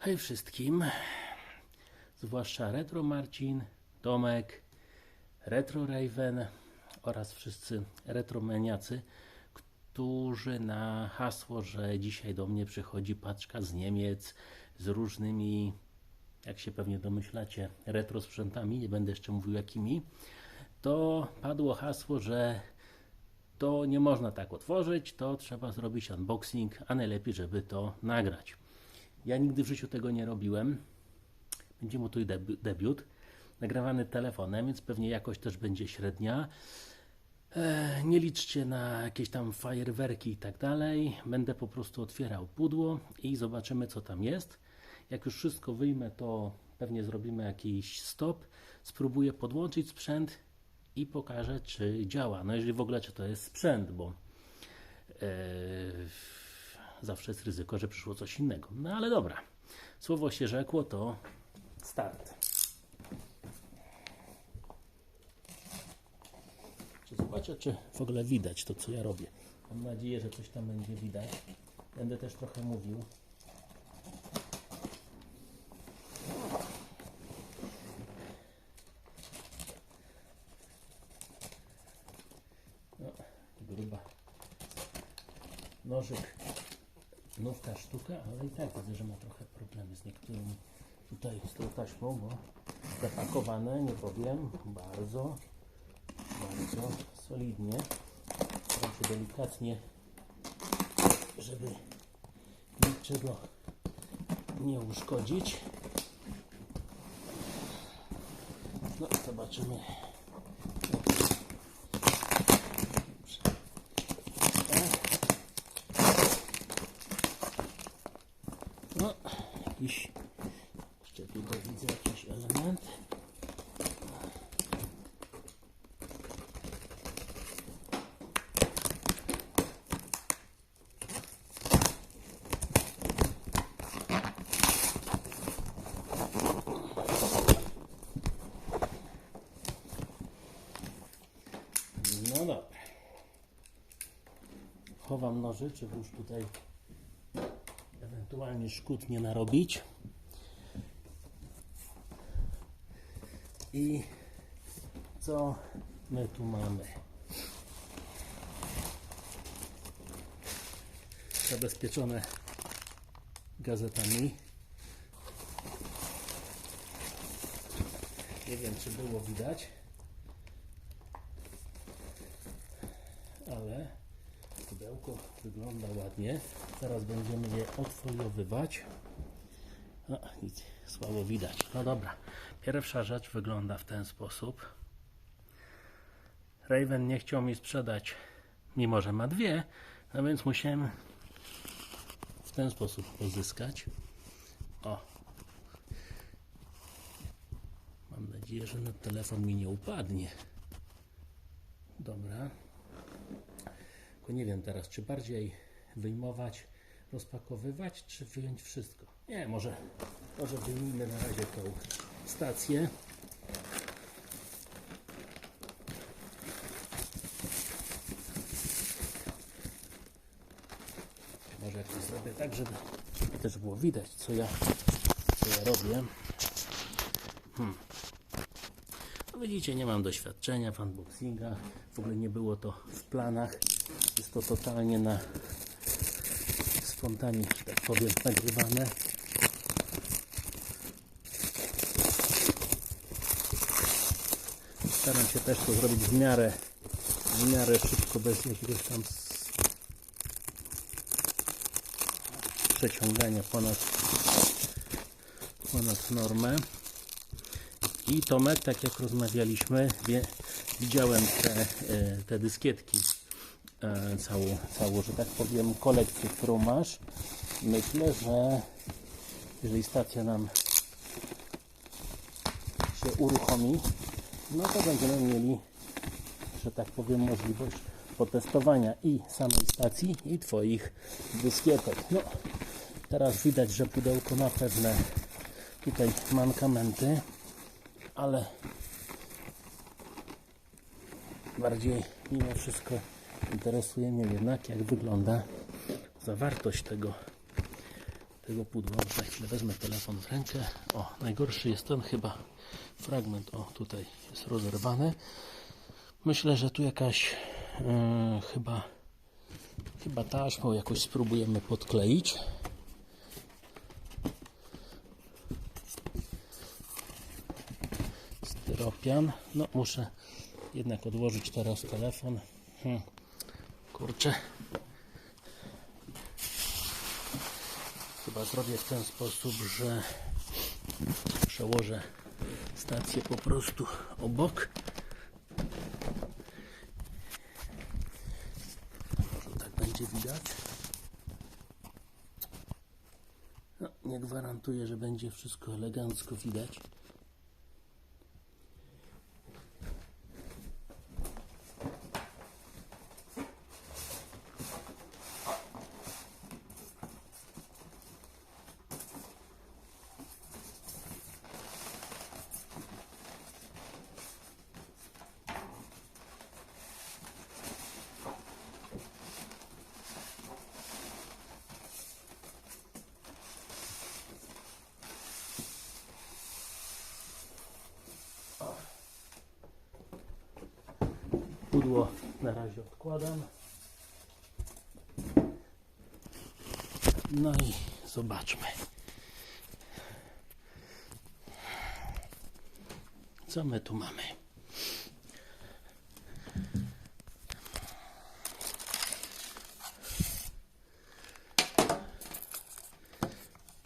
Hej wszystkim, zwłaszcza Retro Marcin, Tomek, Retro Raven oraz wszyscy retromaniacy, którzy na hasło, że dzisiaj do mnie przychodzi paczka z Niemiec z różnymi, jak się pewnie domyślacie, retro sprzętami, nie będę jeszcze mówił jakimi, to padło hasło, że to nie można tak otworzyć, to trzeba zrobić unboxing, a najlepiej, żeby to nagrać. Ja nigdy w życiu tego nie robiłem. Będzie mu tu debi- debiut. Nagrywany telefonem, więc pewnie jakość też będzie średnia. E, nie liczcie na jakieś tam fajerwerki i tak dalej. Będę po prostu otwierał pudło i zobaczymy, co tam jest. Jak już wszystko wyjmę, to pewnie zrobimy jakiś stop. Spróbuję podłączyć sprzęt i pokażę, czy działa. No, jeżeli w ogóle, czy to jest sprzęt, bo e, zawsze jest ryzyko, że przyszło coś innego. No ale dobra. Słowo się rzekło, to start. Czy zobaczę, czy w ogóle widać to, co ja robię. Mam nadzieję, że coś tam będzie widać. Będę też trochę mówił. No, gruba. Nożyk sztuka, ale i tak widzę, że ma trochę problemy z niektórymi tutaj z tą taśmą, bo zapakowane, nie powiem, bardzo, bardzo solidnie. Staram się delikatnie, żeby niczego nie uszkodzić. No, zobaczymy. No, jakiś jeszcze tutaj widzę jakiś element. No dobra. Chowam noży, żeby już tutaj ewentualnie szkód nie narobić. I co my tu mamy? Zabezpieczone gazetami. Nie wiem, czy było widać, ale pudełko wygląda ładnie. Zaraz będziemy je odfoliowywać. Nic słabo widać. No dobra. Pierwsza rzecz wygląda w ten sposób. Raven nie chciał mi sprzedać, mimo że ma dwie, no więc musiałem w ten sposób pozyskać. O. Mam nadzieję, że na telefon mi nie upadnie. Dobra. Tylko nie wiem teraz, czy bardziej wyjmować, rozpakowywać, czy wyjąć wszystko. Nie, może, może wyjmijmy na razie tą stację. Może jakoś zrobię tak, żeby też było widać, co ja, co ja robię. Hmm. No widzicie, nie mam doświadczenia w unboxingach. W ogóle nie było to w planach. Jest to totalnie na spontanie, że tak powiem, nagrywane. Staram się też to zrobić w miarę, w miarę szybko, bez jakiegoś tam przeciągania ponad, ponad normę. I Tomek, tak jak rozmawialiśmy, wie, widziałem te, e, te dyskietki, całą, całą, że tak powiem, kolekcję, którą masz. Myślę, że jeżeli stacja nam się uruchomi, no to będziemy mieli, że tak powiem, możliwość potestowania i samej stacji, i Twoich dyskietek. No, teraz widać, że pudełko ma pewne tutaj mankamenty, ale bardziej mimo wszystko interesuje mnie jednak, jak wygląda zawartość tego tego pudła. Za chwilę wezmę telefon w rękę. O, najgorszy jest ten chyba fragment. O, tutaj jest rozerwany. Myślę, że tu jakaś e, chyba chyba taśmą jakoś spróbujemy podkleić. Styropian. No muszę jednak odłożyć teraz telefon. Hmm. Kurczę. Chyba zrobię w ten sposób, że przełożę stację po prostu obok. Może tak będzie widać. No, nie gwarantuję, że będzie wszystko elegancko widać. Pudło na razie odkładam. No i zobaczmy. Co my tu mamy?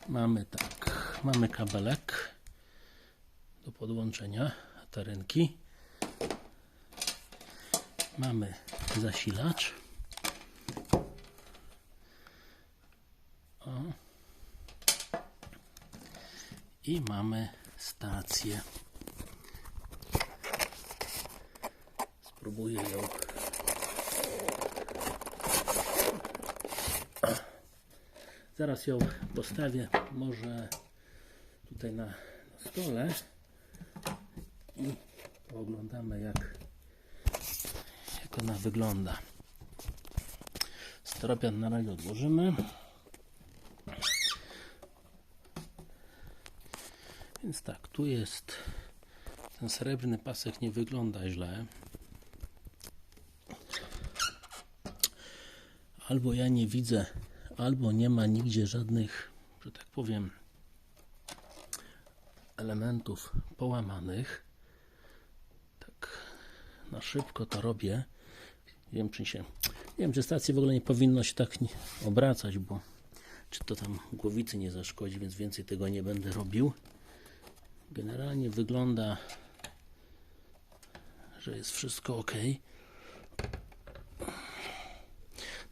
Mamy tak, mamy kabelek do podłączenia atarynki. Mamy zasilacz. O. I mamy stację. Spróbuję ją. Zaraz ją postawię może tutaj na stole i pooglądamy jak wygląda. Stropian na razie odłożymy. Więc tak, tu jest ten srebrny pasek nie wygląda źle. Albo ja nie widzę, albo nie ma nigdzie żadnych, że tak powiem, elementów połamanych. Tak na szybko to robię. Nie wiem, czy się. Nie wiem, czy stacji w ogóle nie powinno się tak obracać, bo czy to tam głowicy nie zaszkodzi, więc więcej tego nie będę robił. Generalnie wygląda, że jest wszystko ok.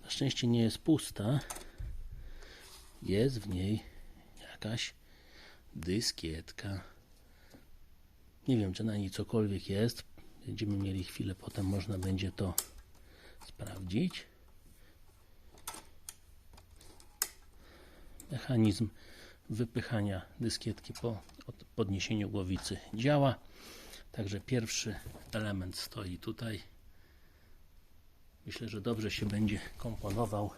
Na szczęście nie jest pusta. Jest w niej jakaś dyskietka. Nie wiem, czy na niej cokolwiek jest. Będziemy mieli chwilę, potem można będzie to sprawdzić. Mechanizm wypychania dyskietki po od- podniesieniu głowicy działa. Także pierwszy element stoi tutaj. Myślę, że dobrze się będzie komponował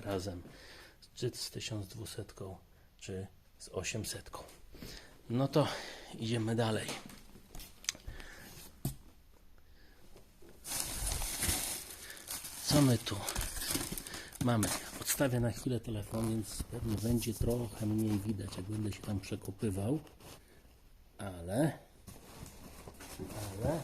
razem czy z 1200 czy z 800. No to idziemy dalej. Co my tu mamy? Odstawię na chwilę telefon, więc pewnie będzie trochę mniej widać, jak będę się tam przekopywał. Ale. Ale.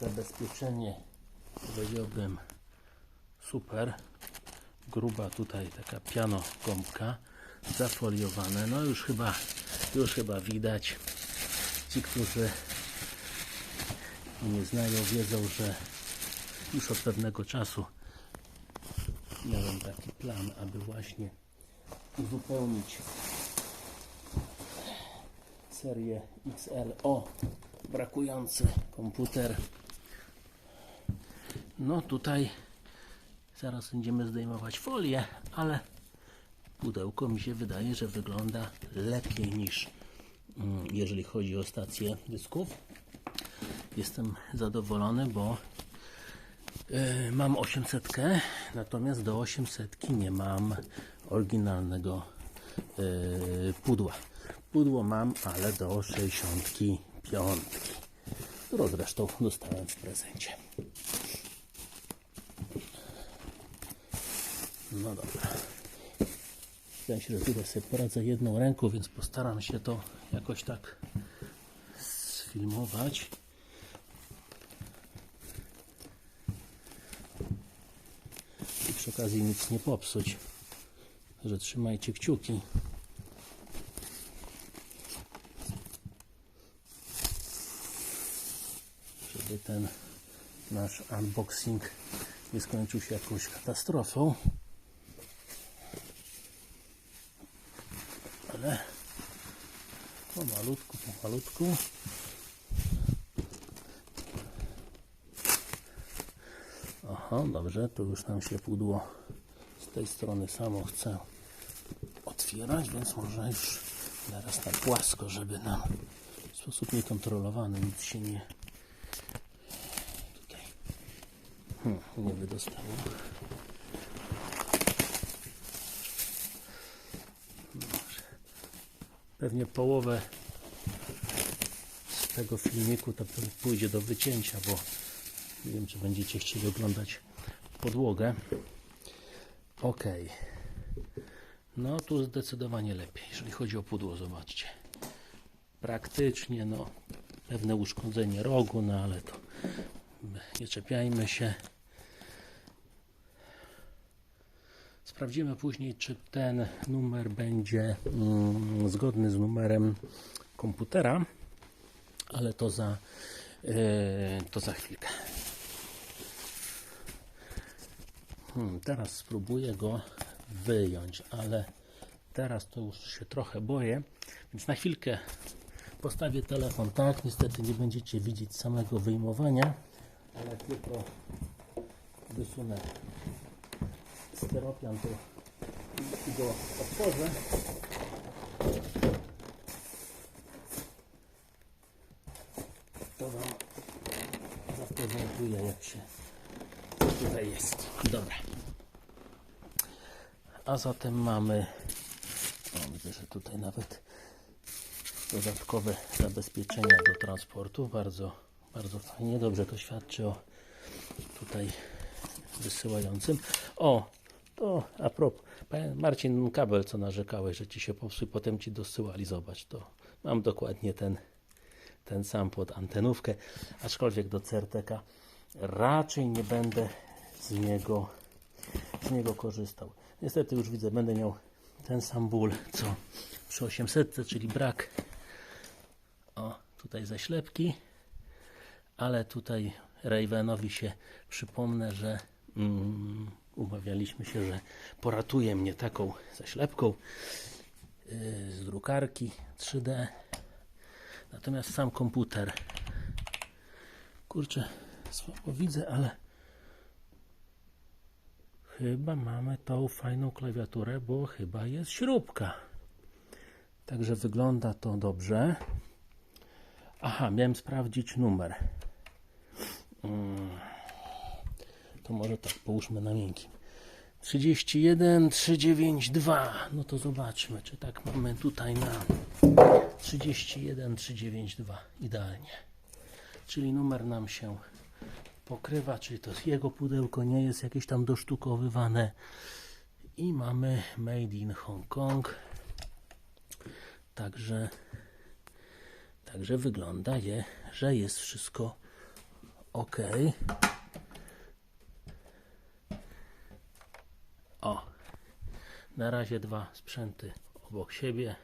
Zabezpieczenie powiedziałbym super. Gruba tutaj taka piano gąbka zafoliowane. No już chyba już chyba widać. Ci którzy mnie znają wiedzą że już od pewnego czasu miałem taki plan aby właśnie uzupełnić serię XL o. Brakujący komputer No tutaj zaraz będziemy zdejmować folię, ale pudełko mi się wydaje, że wygląda lepiej niż mm, jeżeli chodzi o stację dysków. Jestem zadowolony, bo e, mam 800, natomiast do 800 nie mam oryginalnego e, pudła. Pudło mam, ale do 65, którą zresztą dostałem w prezencie. No dobra. Że tutaj sobie poradzę jedną ręką, więc postaram się to jakoś tak sfilmować. I przy okazji nic nie popsuć. Że trzymajcie kciuki. Żeby ten nasz unboxing nie skończył się jakąś katastrofą. Ale pomalutku, pomalutku. Aha, dobrze, to już nam się pudło z tej strony samo chce otwierać, więc może już teraz na płasko, żeby nam w sposób niekontrolowany nic się nie tutaj hmm, nie wydostało. Pewnie połowę z tego filmiku to pójdzie do wycięcia, bo nie wiem, czy będziecie chcieli oglądać podłogę. Ok. No tu zdecydowanie lepiej, jeżeli chodzi o pudło, zobaczcie. Praktycznie, no, pewne uszkodzenie rogu, no ale to nie czepiajmy się. Sprawdzimy później, czy ten numer będzie mm, zgodny z numerem komputera, ale to za, yy, to za chwilkę. Hmm, teraz spróbuję go wyjąć, ale teraz to już się trochę boję, więc na chwilkę postawię telefon tak. Niestety nie będziecie widzieć samego wyjmowania, ale tylko wysunę steropian to i go otworzę. To Wam zaprezentuję jak się tutaj jest. Dobra. A zatem mamy, o, widzę, że tutaj nawet dodatkowe zabezpieczenia do transportu. Bardzo, bardzo fajnie. Dobrze to świadczy o tutaj wysyłającym. O, to a propos, Marcin kabel, co narzekałeś, że ci się popsuł, potem ci dosyłali. Zobacz, to mam dokładnie ten, ten sam pod antenówkę, aczkolwiek do Certeka raczej nie będę z niego, z niego korzystał. Niestety już widzę, będę miał ten sam ból co przy 800, czyli brak o tutaj zaślepki, ale tutaj Ravenowi się przypomnę, że mm, umawialiśmy się, że poratuje mnie taką zaślepką yy, z drukarki 3D. Natomiast sam komputer kurczę, słabo widzę, ale chyba mamy tą fajną klawiaturę, bo chyba jest śrubka. Także wygląda to dobrze. Aha, miałem sprawdzić numer. Mm. To może tak, połóżmy na miękkim. 31 392. No to zobaczmy, czy tak mamy tutaj na 31 392. Idealnie. Czyli numer nam się pokrywa, czyli to jego pudełko, nie jest jakieś tam dosztukowywane. I mamy Made in Hong Kong. Także, także wygląda je, że jest wszystko ok. O, na razie dwa sprzęty obok siebie.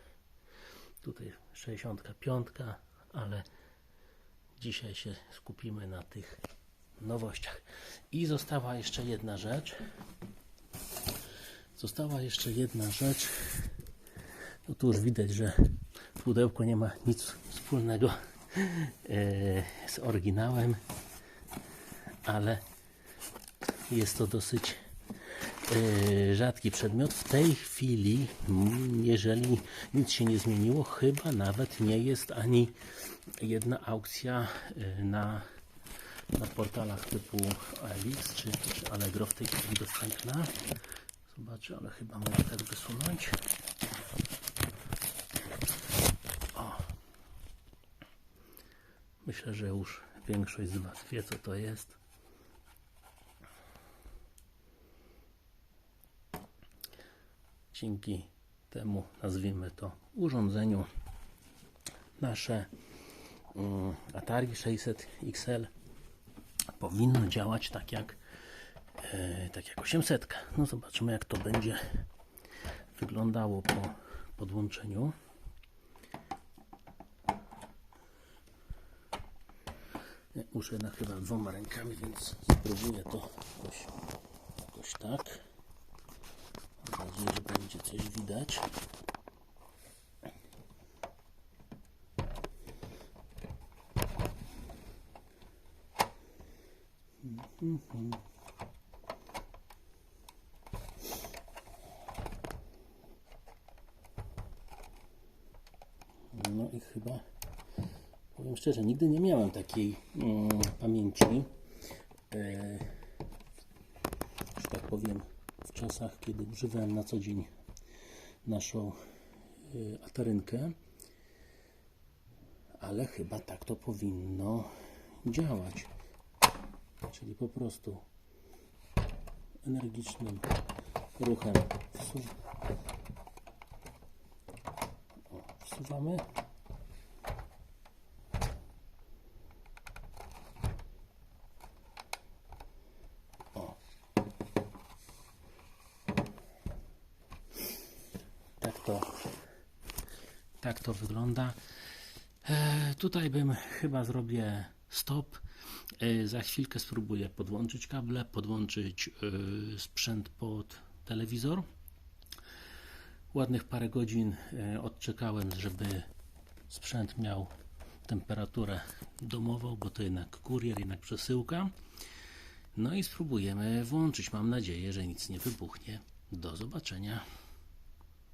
Tutaj 65, ale dzisiaj się skupimy na tych nowościach. I została jeszcze jedna rzecz. Została jeszcze jedna rzecz. No tu już widać, że pudełko nie ma nic wspólnego e, z oryginałem, ale Jest to dosyć rzadki przedmiot. W tej chwili, jeżeli nic się nie zmieniło, chyba nawet nie jest ani jedna aukcja e, na, na portalach typu OLX czy, czy Allegro w tej chwili dostępna. Zobaczę, ale chyba mogę tak wysunąć. O. Myślę, że już większość z Was wie, co to jest. Dzięki temu, nazwijmy to, urządzeniu, nasze mm, Atari 600 XL powinno działać tak jak, e, tak jak 800. No zobaczymy, jak to będzie wyglądało po podłączeniu. Nie, Muszę jednak chyba dwoma rękami, więc spróbuję to jakoś, jakoś tak. Nadzieję, że będzie coś widać. No i chyba powiem szczerze, nigdy nie miałem takiej mm, pamięci. E, że tak powiem, czasach, kiedy używałem na co dzień naszą y, atarynkę, ale chyba tak to powinno działać. Czyli po prostu energicznym ruchem wsu o, wsuwamy. Tak to wygląda. E, tutaj bym chyba zrobię stop. E, za chwilkę spróbuję podłączyć kable, podłączyć e, sprzęt pod telewizor. Ładnych parę godzin e, odczekałem, żeby sprzęt miał temperaturę domową, bo to jednak kurier, jednak przesyłka. No i spróbujemy włączyć. Mam nadzieję, że nic nie wybuchnie. Do zobaczenia.